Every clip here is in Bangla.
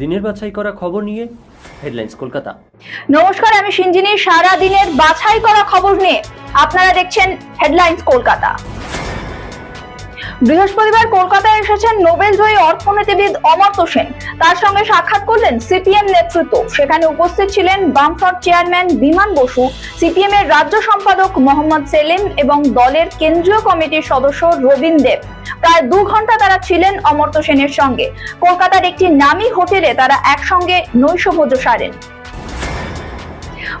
দিনের বাছাই করা খবর নিয়ে হেডলাইন্স কলকাতা। নমস্কার, আমি সিঞ্জিনী সারা দিনের বাছাই করা খবর নিয়ে আপনারা দেখছেন হেডলাইন্স কলকাতা। বৃহস্পতিবার কলকাতায় এসেছেন নোবেল জয়ী অর্থনীতিবিদ অমর্ত্য সেন। তার সঙ্গে সাক্ষাৎ করলেন সিপিএম নেতৃত্ব। সেখানে উপস্থিত ছিলেন বামফ্রন্ট চেয়ারম্যান বিমান বসু, সিপিএম এর রাজ্য সম্পাদক মোহাম্মদ সেলিম এবং দলের কেন্দ্রীয় কমিটির সদস্য রবীন দেব। প্রায় দু ঘণ্টা তারা ছিলেন অমর্ত্য সেনের সঙ্গে। কলকাতার একটি নামী হোটেলে তারা একসঙ্গে নৈশভোজ সারেন।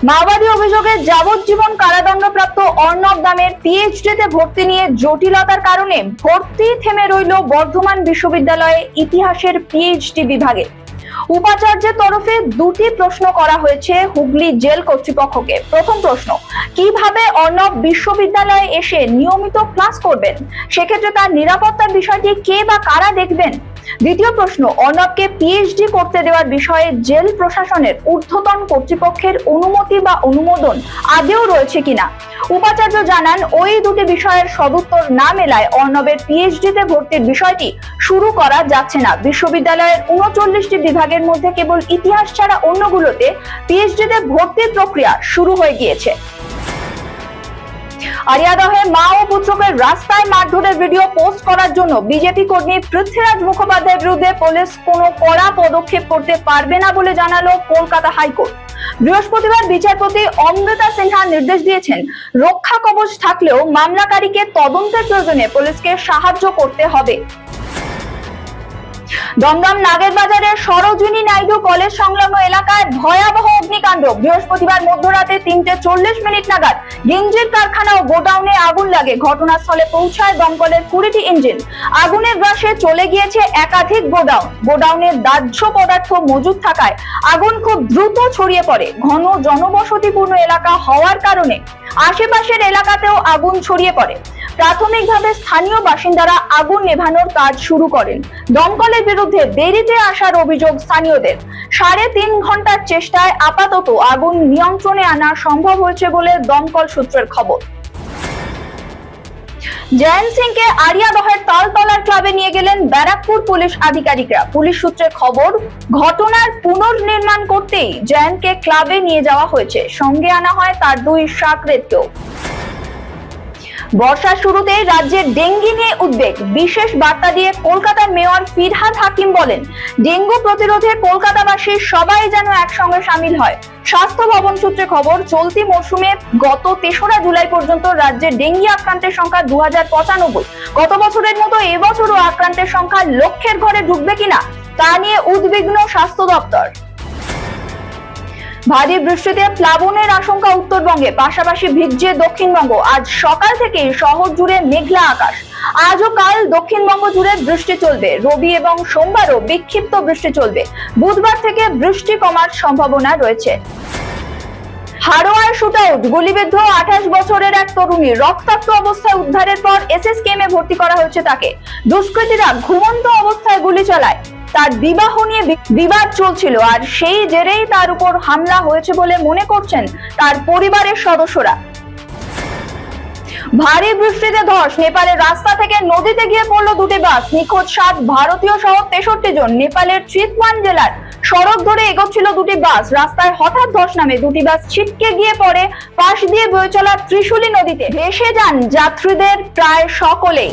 মাওবাদী অভিযোগে যাবজ্জীবন কারাদণ্ডপ্রাপ্ত অর্ণব দামের পিএইচডিতে ভর্তি নিয়ে জটিলতার কারণে ভর্তি থেমে রইল বর্ধমান বিশ্ববিদ্যালয়ে ইতিহাসের পিএইচডি বিভাগে। উপাচার্যের তরফে দুটি প্রশ্ন করা হয়েছে হুগলি জেল কর্তৃপক্ষকে। প্রথম প্রশ্ন, কীভাবে অর্ণব বিশ্ববিদ্যালয়ে এসে নিয়মিত ক্লাস করবেন? সেক্ষেত্রে তার নিরাপত্তার বিষয়টি কে বা কারা দেখবেন? দ্বিতীয় প্রশ্ন, অর্ণবকে পিএইচডি করতে দেওয়ার বিষয়ে জেল প্রশাসনের ঊর্ধ্বতন কর্তৃপক্ষের অনুমতি বা অনুমোদন আদেও রয়েছে কিনা? উপাচার্য জানান, ওই দুটি বিষয়ের সদুত্তর না মেলায় অর্ণবের পিএইচডিতে ভর্তির বিষয়টি শুরু করা যাচ্ছে না। বিশ্ববিদ্যালয়ের উনচল্লিশটি বিভাগের মধ্যে কেবল ইতিহাস ছাড়া অন্যগুলোতে পিএইচডিতে ভর্তির প্রক্রিয়া শুরু হয়ে গিয়েছে। আরিয়াদহে মা ও পুত্রকে রাস্তায় মারধরের ভিডিও পোস্ট করার জন্য বিজেপি কর্মী পৃথ্বীরাজ মুখোপাধ্যায়ের বিরুদ্ধে পুলিশ কোনো কড়া পদক্ষেপ করতে পারবে না বলে জানালো কলকাতা হাইকোর্ট। বৃহস্পতিবার বিচারপতি অমৃতা সিনহা নির্দেশ দিয়েছেন, রক্ষা কবচ থাকলেও মামলাকারীকে তদন্তের প্রয়োজনে পুলিশকে সাহায্য করতে হবে। দমদম নাগের বাজারের সরোজিনী নাইডু কলেজ সংলগ্ন এলাকায় ভয়াবহ অগ্নিকাণ্ড। বৃহস্পতিবার মধ্যরাতে তিনটে চল্লিশ মিনিট নাগাদ গেঞ্জির কারখানা ও গোডাউনে আগুন লাগে। ঘটনাস্থলে পৌঁছায় দমকলের কুড়িটি ইঞ্জিন। আগুনের গ্রাসে চলে গিয়েছে একাধিক গোডাউন। গোডাউনে দাহ্য পদার্থ মজুদ থাকায় আগুন খুব দ্রুত ছড়িয়ে পড়ে। ঘন জনবসতিপূর্ণ এলাকা হওয়ার কারণে আশেপাশের এলাকাতেও আগুন ছড়িয়ে পড়ে। প্রাথমিকভাবে স্থানীয় বাসিন্দারা আগুন নেভানোর কাজ শুরু করেন। দমকলের বিরুদ্ধে দেরিতে আসার অভিযোগ স্থানীয়দের। সাড়ে তিন ঘণ্টার চেষ্টায় আপাতত আগুন নিয়ন্ত্রণে আনা সম্ভব হয়েছে বলে দমকল সূত্রের খবর। জয়ন্ত সিংকে আরিয়াদহের তালতলার ক্লাবে নিয়ে গেলেন ব্যারাকপুর পুলিশ আধিকারিকরা। পুলিশ সূত্রে খবর, ঘটনার পুনর্নির্মাণ করতেই জয়ন্তকে ক্লাবে নিয়ে যাওয়া হয়েছে। সঙ্গে আনা হয় তার দুই সাকরেতকেও বর্ষার শুরুতে রাজ্যের ডেঙ্গি নিয়ে উদ্বেগ। বিশেষ বার্তা দিয়ে কলকাতার মেয়র ফিরহাদ হাকিম বলেন, ডেঙ্গু প্রতিরোধে কলকাতাবাসী সবাই যেন একসঙ্গে সামিল হয়। স্বাস্থ্য ভবন সূত্রে খবর, চলতি মরশুমে গত তেসরা জুলাই পর্যন্ত রাজ্যে ডেঙ্গি আক্রান্তের সংখ্যা দু গত বছরের মতো এবছরও আক্রান্তের সংখ্যা লক্ষের ঘরে ঢুকবে কিনা, তা নিয়ে উদ্বিগ্ন স্বাস্থ্য দপ্তর। ভারী বৃষ্টিতে প্লাবনের আশঙ্কা উত্তরবঙ্গে, পাশাপাশি ভিজছে দক্ষিণবঙ্গ। আজ সকাল থেকেই শহর জুড়ে মেঘলা আকাশ। আজ ও কাল দক্ষিণবঙ্গ জুড়ে বৃষ্টি চলবে। রবি এবং সোমবারও বিক্ষিপ্ত বৃষ্টি চলবে। বুধবার থেকে বৃষ্টি কমার সম্ভাবনা রয়েছে। হাড়োয়ার শুটআউট, গুলিবিদ্ধ আঠাশ বছরের এক তরুণী রক্তাক্ত অবস্থায় উদ্ধারের পর এসএসকেএমে ভর্তি করা হয়েছে তাকে। দুষ্কৃতীরা ঘুমন্ত অবস্থায় গুলি চালায়। তার বিবাহ নিয়ে বিবাদ চলছিল আর সেই জেরেই তার উপর হামলা হয়েছে বলে মনে করছেন তার পরিবারের সদস্যরা। ভারী বৃষ্টিতে ধস, নেপালের রাস্তা থেকে নদীতে গিয়ে পড়ল দুটি বাস। নিখোঁজ সাত ভারতীয় সহ তেষট্টি জন। নেপালের চিতওয়ান জেলার সড়ক ধরে এগোচ্ছিল দুটি বাস। রাস্তায় হঠাৎ ধস নামে দুটি বাস ছিটকে গিয়ে পড়ে। পাশ দিয়ে বয়ে চলা ত্রিশুলী নদীতে ভেসে যান যাত্রীদের প্রায় সকলেই।